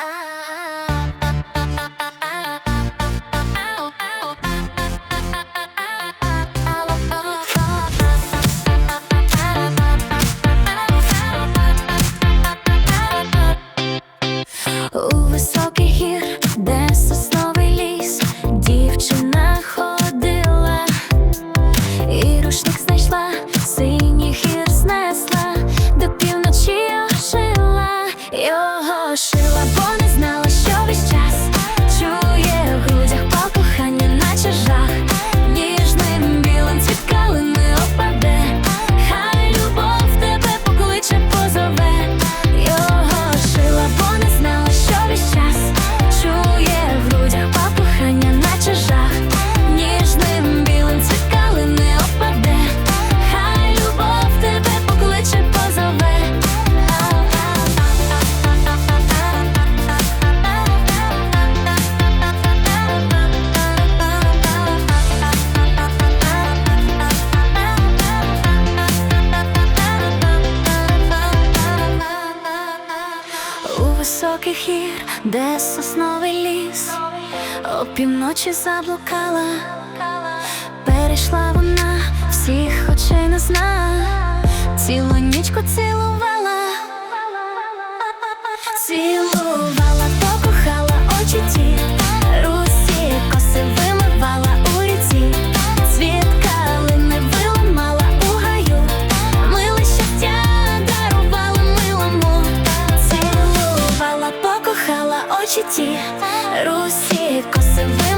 I пошила бо не високих хір, де сосновий ліс, опівночі заблукала, перейшла вона, всіх очей не зна, цілу нічку цілувала. Цілу очі ті, русі косими.